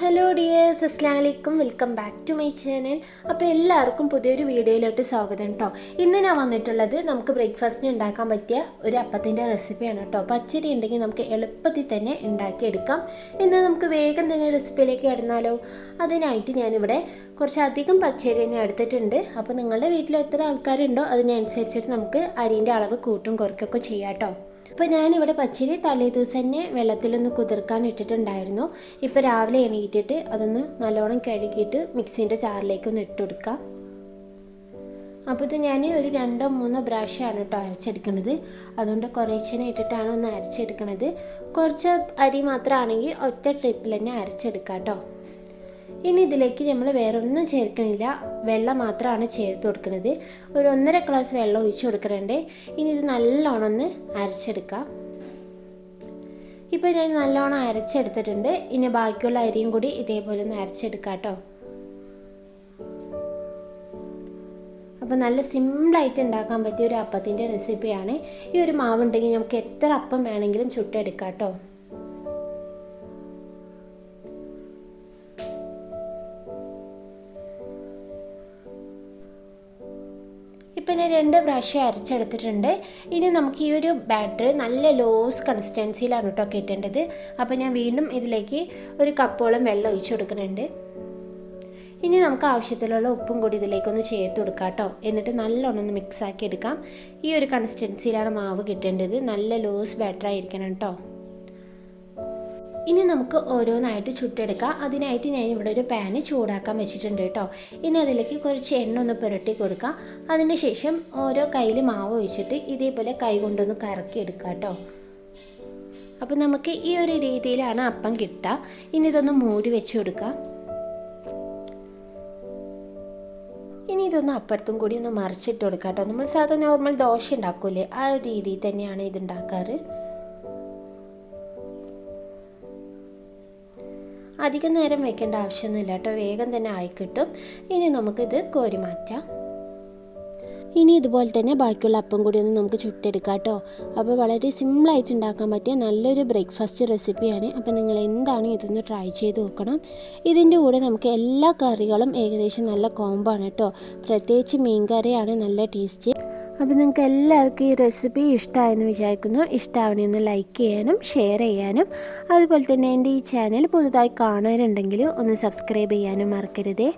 Hello dears അസ്ലാം വലൈക്കും welcome back to my channel അപ്പോൾ എല്ലാവർക്കും പുതിയൊരു വീഡിയോയിലോട്ട് സ്വാഗതം കേട്ടോ ഇന്ന് ഞാൻ വന്നിട്ടുള്ളത് നമുക്ക് ബ്രേക്ക്ഫാസ്റ്റിന് ഉണ്ടാക്കാൻ പറ്റിയ ഒരു അപ്പത്തിന്റെ റെസിപ്പിയാണ് കേട്ടോ പച്ചരി ഉണ്ടെങ്കിൽ നമുക്ക് എളുപ്പത്തിൽ തന്നെ ഉണ്ടാക്കിയെടുക്കാം. ഇന്ന് നമുക്ക് വേഗം തന്നെ റെസിപ്പിയിലേക്ക് കിടന്നാലോ? അതിനായിട്ട് ഞാനിവിടെ കുറച്ചധികം പച്ചരി തന്നെ എടുത്തിട്ടുണ്ട്. അപ്പോൾ നിങ്ങളുടെ വീട്ടിൽ എത്ര ആൾക്കാരുണ്ടോ? അതിനനുസരിച്ചിട്ട് നമുക്ക് അരിന്റെ അളവ് കൂട്ടും കുറയ്ക്കൊക്കെ ചെയ്യാം കേട്ടോ അപ്പോൾ ഞാനിവിടെ പച്ചരി തലേ ദിവസം തന്നെ വെള്ളത്തിലൊന്ന് കുതിർക്കാൻ ഇട്ടിട്ടുണ്ടായിരുന്നു. ഇപ്പോൾ രാവിലെ എണീറ്റിട്ട് അതൊന്ന് നല്ലോണം കഴുകിയിട്ട് മിക്സിന്റെ ചാറിലേക്ക് ഒന്ന് ഇട്ട് കൊടുക്കാം. അപ്പോൾ ഇത് ഞാൻ ഒരു രണ്ടോ മൂന്നോ പ്രാവശ്യമാണ് കേട്ടോ അരച്ചെടുക്കുന്നത് അതുകൊണ്ട് കുറേശ്ശനെ ഇട്ടിട്ടാണ് ഒന്ന് അരച്ചെടുക്കുന്നത് കുറച്ച് അരി മാത്രമാണെങ്കിൽ ഒറ്റ ട്രിപ്പിൽ തന്നെ അരച്ചെടുക്കാം കേട്ടോ ഇനി ഇതിലേക്ക് നമ്മൾ വേറെ ഒന്നും ചേർക്കണില്ല. വെള്ളം മാത്രമാണ് ചേർത്ത് കൊടുക്കുന്നത് ഒരു ഒന്നര ഗ്ലാസ് വെള്ളം ഒഴിച്ചു കൊടുക്കുന്നുണ്ട് ഇനി ഇത് നല്ലോണം ഒന്ന് അരച്ചെടുക്കാം. ഇപ്പോൾ ഞാൻ നല്ലോണം അരച്ചെടുത്തിട്ടുണ്ട്. ഇനി ബാക്കിയുള്ള അരിയും കൂടി ഇതേപോലെ ഒന്ന് അരച്ചെടുക്കാം കേട്ടോ. അപ്പോൾ നല്ല സിമ്പിളായിട്ട് ഉണ്ടാക്കാൻ പറ്റിയ ഒരു അപ്പത്തിന്റെ റെസിപ്പിയാണ്. ഈ ഒരു മാവുണ്ടെങ്കിൽ നമുക്ക് എത്ര അപ്പം വേണമെങ്കിലും ചുട്ടെടുക്കാം കേട്ടോ. ഞാൻ രണ്ട് പ്രാവശ്യം അരച്ചെടുത്തിട്ടുണ്ട്. ഇനി നമുക്ക് ഈ ഒരു ബാറ്റർ നല്ല ലോസ് കൺസിസ്റ്റൻസിയിലാണ് കേട്ടോ കിട്ടേണ്ടത്. അപ്പോൾ ഞാൻ വീണ്ടും ഇതിലേക്ക് ഒരു കപ്പോളം വെള്ളം ഒഴിച്ചു കൊടുക്കുന്നുണ്ട്. ഇനി നമുക്ക് ആവശ്യത്തിലുള്ള ഉപ്പും കൂടി ഇതിലേക്കൊന്ന് ചേർത്ത് കൊടുക്കാം കേട്ടോ എന്നിട്ട് നല്ലോണം ഒന്ന് മിക്സ് ആക്കി എടുക്കാം. ഈ ഒരു കൺസിസ്റ്റൻസിയിലാണ് മാവ് കിട്ടേണ്ടത്. നല്ല ലോസ് ബാറ്റർ ആയിരിക്കണം കേട്ടോ ഇനി നമുക്ക് ഓരോന്നായിട്ട് ചുട്ടെടുക്കാം. അതിനായിട്ട് ഞാൻ ഇവിടെ ഒരു പാന് ചൂടാക്കാൻ വെച്ചിട്ടുണ്ട് കേട്ടോ. ഇനി അതിലേക്ക് കുറച്ച് എണ്ണ ഒന്ന് പുരട്ടി കൊടുക്കാം. അതിന് ശേഷം ഓരോ കയ്യിൽ മാവ് ഒഴിച്ചിട്ട് ഇതേപോലെ കൈ കൊണ്ടൊന്ന് കറക്കി എടുക്കാം കേട്ടോ. അപ്പോൾ നമുക്ക് ഈ ഒരു രീതിയിലാണ് അപ്പം കിട്ടുക. ഇനി ഇതൊന്ന് മൂടി വെച്ച് കൊടുക്കാം. ഇനി ഇതൊന്ന് അപ്പുറത്തും കൂടി ഒന്ന് മറിച്ചിട്ട് കൊടുക്കാം കേട്ടോ. നമ്മൾ സാധാരണ നോർമൽ ദോശ ഉണ്ടാക്കൂലേ ആ ഒരു രീതിയിൽ തന്നെയാണ് ഇത് ഉണ്ടാക്കാറ്. അധികം നേരം വെക്കേണ്ട ആവശ്യമൊന്നുമില്ല കേട്ടോ. വേഗം തന്നെ ആയി കിട്ടും. ഇനി നമുക്കിത് കോരി മാറ്റാം. ഇനി ഇതുപോലെ തന്നെ ബാക്കിയുള്ള അപ്പം കൂടി ഒന്ന് നമുക്ക് ചുട്ടെടുക്കാം കേട്ടോ. അപ്പോൾ വളരെ സിമ്പിളായിട്ട് ഉണ്ടാക്കാൻ പറ്റിയ നല്ലൊരു ബ്രേക്ക്ഫാസ്റ്റ് റെസിപ്പിയാണ് അപ്പോൾ നിങ്ങൾ എന്താണ് ഇതൊന്ന് ട്രൈ ചെയ്ത് നോക്കണം. ഇതിന്റെ കൂടെ നമുക്ക് എല്ലാ കറികളും ഏകദേശം നല്ല കോമ്പാണ് കേട്ടോ. പ്രത്യേകിച്ച് മീൻ കറിയാണ് നല്ല ടേസ്റ്റ് അപ്പോൾ നിങ്ങൾക്ക് എല്ലാവർക്കും ഈ റെസിപ്പി ഇഷ്ടമായെന്ന് വിചാരിക്കുന്നു. ഇഷ്ടമാവണമെന്ന് ലൈക്ക് ചെയ്യാനും ഷെയർ ചെയ്യാനും. അതുപോലെ തന്നെ എന്റെ ഈ ചാനൽ പുതുതായി കാണാനുണ്ടെങ്കിൽ ഒന്ന് സബ്സ്ക്രൈബ് ചെയ്യാനും മറക്കരുതേ.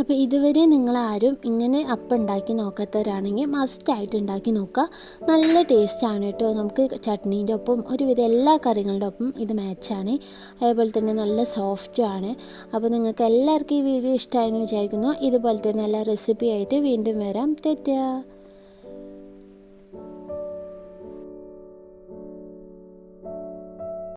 അപ്പോൾ ഇതുവരെ നിങ്ങൾ ആരും ഇങ്ങനെ അപ്പം ഉണ്ടാക്കി നോക്കാത്തവരാണെങ്കിൽ മസ്റ്റായിട്ട് ഉണ്ടാക്കി നോക്കുക. നല്ല ടേസ്റ്റാണ് കേട്ടോ. നമുക്ക് ചട്നീന്റെ ഒപ്പം ഒരുവിധം എല്ലാ കറികളുടെ ഒപ്പം ഇത് മാച്ചാണ് അതേപോലെ തന്നെ നല്ല സോഫ്റ്റും ആണ്. അപ്പോൾ നിങ്ങൾക്ക് എല്ലാവർക്കും ഈ വീഡിയോ ഇഷ്ടമായെന്ന് വിചാരിക്കുന്നു. ഇതുപോലത്തെ നല്ല റെസിപ്പി ആയിട്ട് വീണ്ടും വരാം. തെറ്റുക